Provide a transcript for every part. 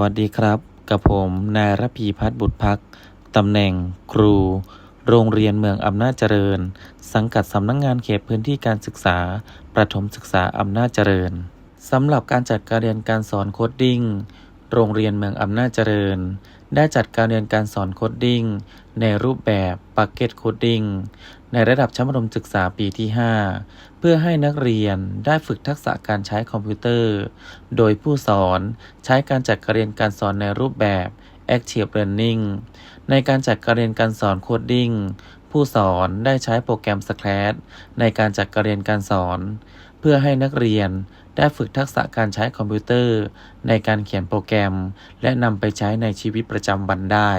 วัสดีครับ กับผมนายระพีพัฒน์บุตรพักตำแหน่งครู โรงเรียนเมืองอำนาจเจริญ สังกัดสำนักงงานเขตพื้นที่การศึกษา ประถมศึกษาอำนาจเจริญสำหรับการจัดการเรียนการสอนโคดดิ้ง โรงเรียนเมืองอำนาจเจริญ ได้จัดการเรียนการสอนโคดดิ้ง ในรูปแบบปักเก็ตโคดดิ้งในระดับชั้นประถมศึกษาปีที่ 5 เพื่อให้นักเรียนได้ฝึกทักษะการใช้คอมพิวเตอร์ โดยผู้สอนใช้การจัดการเรียนการสอนในรูปแบบ Active Learning ในการจัดการเรียนการสอนโคดดิ้งผู้สอนได้ใช้โปรแกรม Scratch ในการจัดการเรียนการสอน เพื่อให้นักเรียนได้ฝึกทักษะการใช้คอมพิวเตอร์ ในการเขียนโปรแกรม และนำไปใช้ในชีวิตประจำวันได้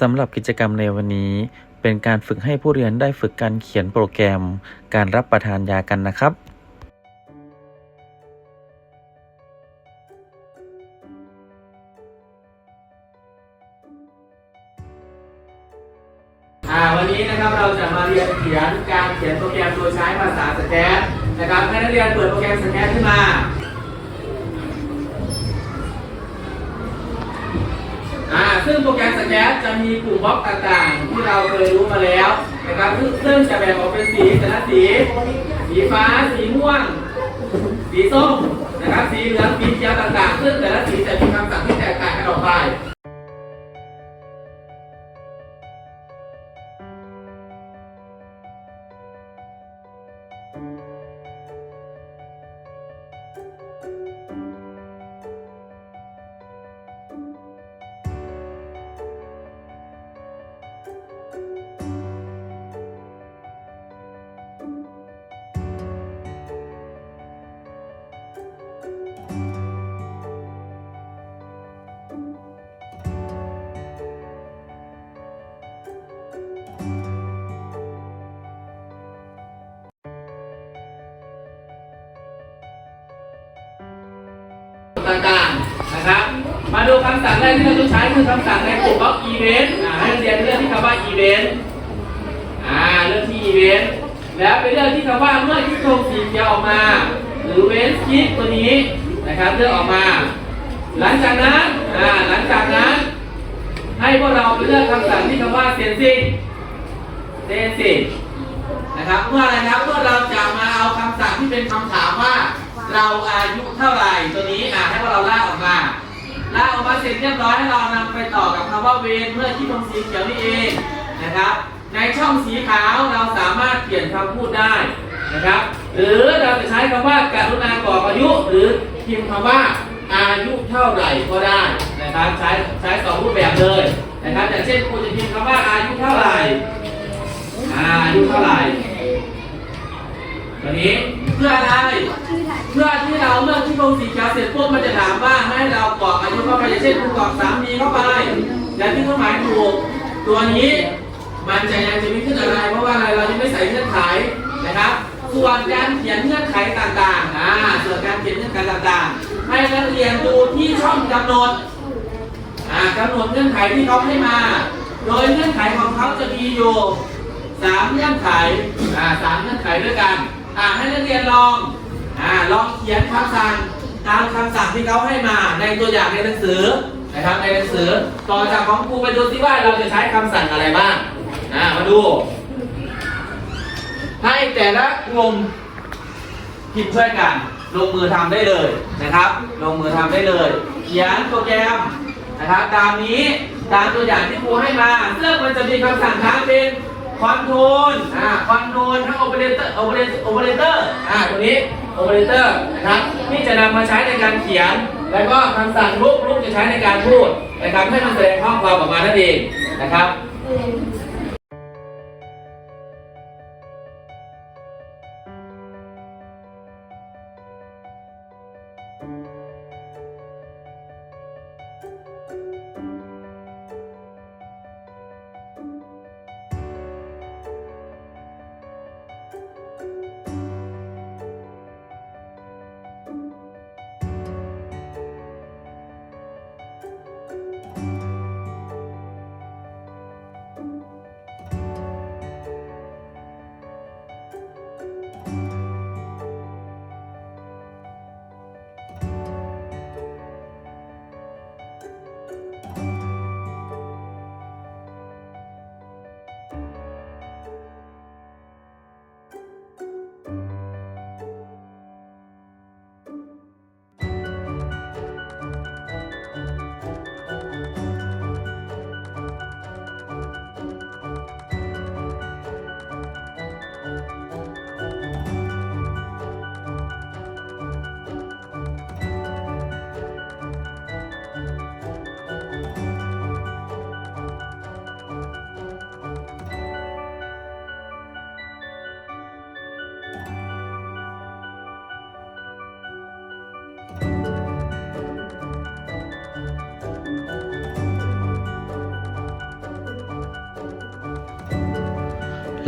สำหรับกิจกรรมในวันนี้ เป็นการฝึกให้ผู้เรียนได้ฝึกการเขียนโปรแกรม การรับประทานยากันนะครับวันนี้นะครับเราจะมาเรียนเขียนการเขียนโปรแกรมโดยใช้ภาษาสแกนนะครับให้นักเรียนเปิดโปรแกรมสแกนขึ้นมาอ่าซึ่งโปรแกรม แกนจะมีกลุ่มบล็อกต่างๆ ที่เราเคยรู้มาแล้วนะครับซึ่งซึ่งจะแบ่งออกเป็นสีแต่ละสี สีฟ้า สีม่วง สีส้มนะครับ สีเหลือง สีเขียวต่างๆ ซึ่งแต่ละสีจะมีคำสั่งที่แตกต่างกันออกไป ดูคำสั่งแรกที่เราต้องใช้คือคำสั่งในกลุ่มบล็อก event อ่าให้เรียนเลือกที่คำว่า event อ่าเลือกที่ event แล้วไปเลือกที่คำว่าเมื่อที่ตรงสีเขียวออกมา หรือเว้นคิปตัวนี้นะครับเลือกออกมา หลังจากนั้นอ่าหลังจากนั้น ให้พวกเราไปเลือกคำสั่งที่คำว่า sensing sensing นะครับเมื่ออะไรครับเมื่อเราจะมาเอาคำสั่งที่เป็นคำถามว่า เราอายุเท่าไหร่ตัวนี้อะให้พวกเราลากออกมา ลากออกมาเสร็จเรียบร้อยให้เรานำไปต่อกับคำว่าเวนเมื่อที่ตรงสีเขียวนี่เองนะครับ ในช่องสีขาวเราสามารถเปลี่ยนคำพูดได้นะครับ หรือเราจะใช้คำว่าการุณากรอกอายุ หรือพิมพ์คำว่าอายุเท่าไหร่ก็ได้นะครับใช้ใช้สองรูปแบบเลยนะครับอย่างเช่นคุณจะพิมพ์คำว่าอายุเท่าไหร่อาอายุเท่าไหร่ตัวนี้ เพื่ออะไรเพื่อที่เราเมื่อที่ลงสีเขียวเสร็จปุ๊บมันจะถามว่าให้เรากรอกอายุเข้าไปอย่างเช่นคุณกรอกสามีเข้าไปและที่เครื่องหมายถูกตัวนี้มันจะยังจะไม่ขึ้นอะไร เพราะว่าอะไรเรายังไม่ใส่เงื่อนไขนะครับ ส่วนการเขียนเงื่อนไขต่างๆอ่าส่วนการเขียนเงื่อนไขต่างๆ ให้นักเรียนดูที่ช่องกำหนดอ่ากำหนดเงื่อนไขที่เขาให้มา โดยเงื่อนไขของเขาจะมีอยู่สามเงื่อนไขอ่าสามเงื่อนไขด้วยกัน อ่าให้นักเรียนลองอ่าลองเขียนคำสั่งตามคำสั่งที่เขาให้มาในตัวอย่างในหนังสือนะครับในหนังสือต่อจากของครูไปดูซิว่าเราจะใช้คำสั่งอะไรบ้างอ่ามาดู ให้แต่ละกลุ่มพิมพ์ช่วยกัน ลงมือทำได้เลยนะครับ ลงมือทำได้เลย เขียนโปรแกรมนะครับตามนี้ตามตัวอย่างที่ครูให้มา ซึ่งมันจะมีคำสั่งทั้งเป็น คอนโทรลอ่าคอนโทรลทั้งโอเปอเรเตอร์โอเปอเรโอเปอเรเตอร์อ่าตัวนี้โอเปอเรเตอร์นะครับที่จะนำมาใช้ในการเขียน แล้วก็คำสั่งลุกลุกจะใช้ในการพูดนะครับให้มันแสดงข้อความออกมานั่นเองนะครับ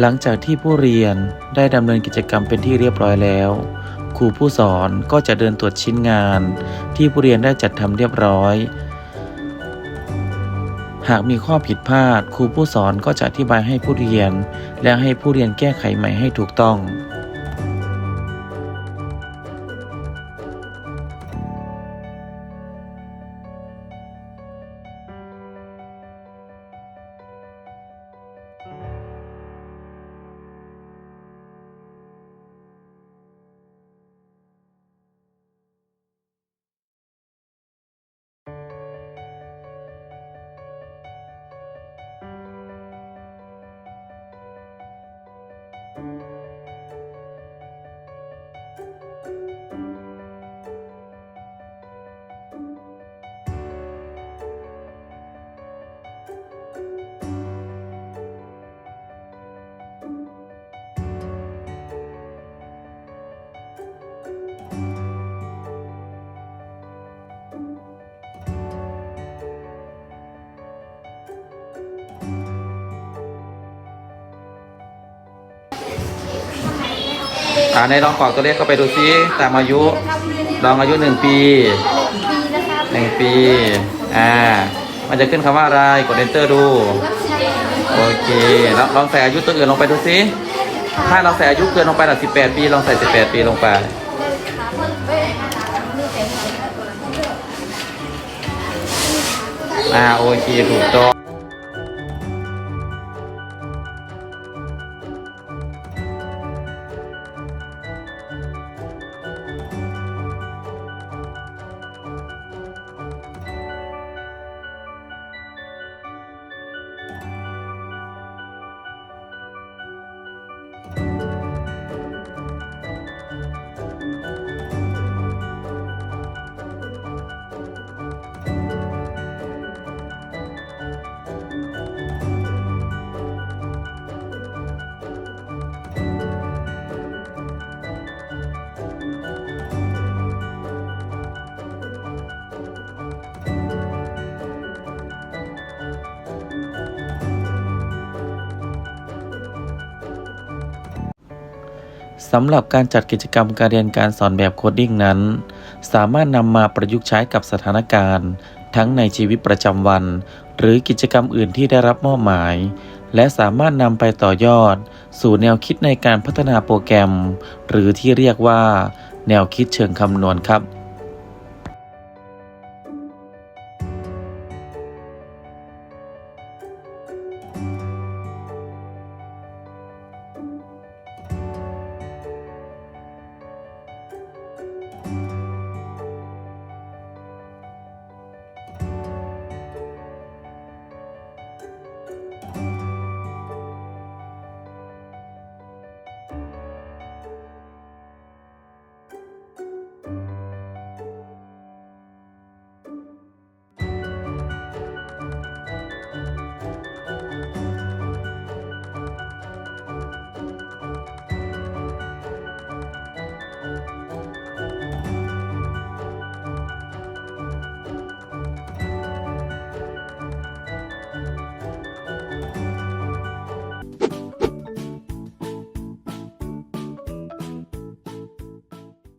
หลังจากที่ผู้เรียนได้ดำเนินกิจกรรมเป็นที่เรียบร้อยแล้ว ครูผู้สอนก็จะเดินตรวจชิ้นงาน ที่ผู้เรียนได้จัดทำเรียบร้อย หากมีข้อผิดพลาด ครูผู้สอนก็จะอธิบายให้ผู้เรียน และให้ผู้เรียนแก้ไขใหม่ให้ถูกต้อง อ่าในลองกรอกตัวเลขเข้าไปดูซิตามอายุลองอายุหนึ่งปีปีนะครับหนึ่งปีอ่ามันจะขึ้นคำว่าอะไรกด enter ดูโอเคแล้วลองใส่อายุตัวอื่นลงไปดูซิถ้าเราใส่อายุเกินลงไปหลักสิบแปดปีลองใส่สิบแปดปีลงไปอ่าโอเคถูกต้อง สำหรับการจัดกิจกรรมการเรียนการสอนแบบโคดดิ้งนั้น สามารถนำมาประยุกต์ใช้กับสถานการณ์ ทั้งในชีวิตประจำวัน หรือกิจกรรมอื่นที่ได้รับมอบหมาย และสามารถนำไปต่อยอด สู่แนวคิดในการพัฒนาโปรแกรม หรือที่เรียกว่า แนวคิดเชิงคำนวณครับ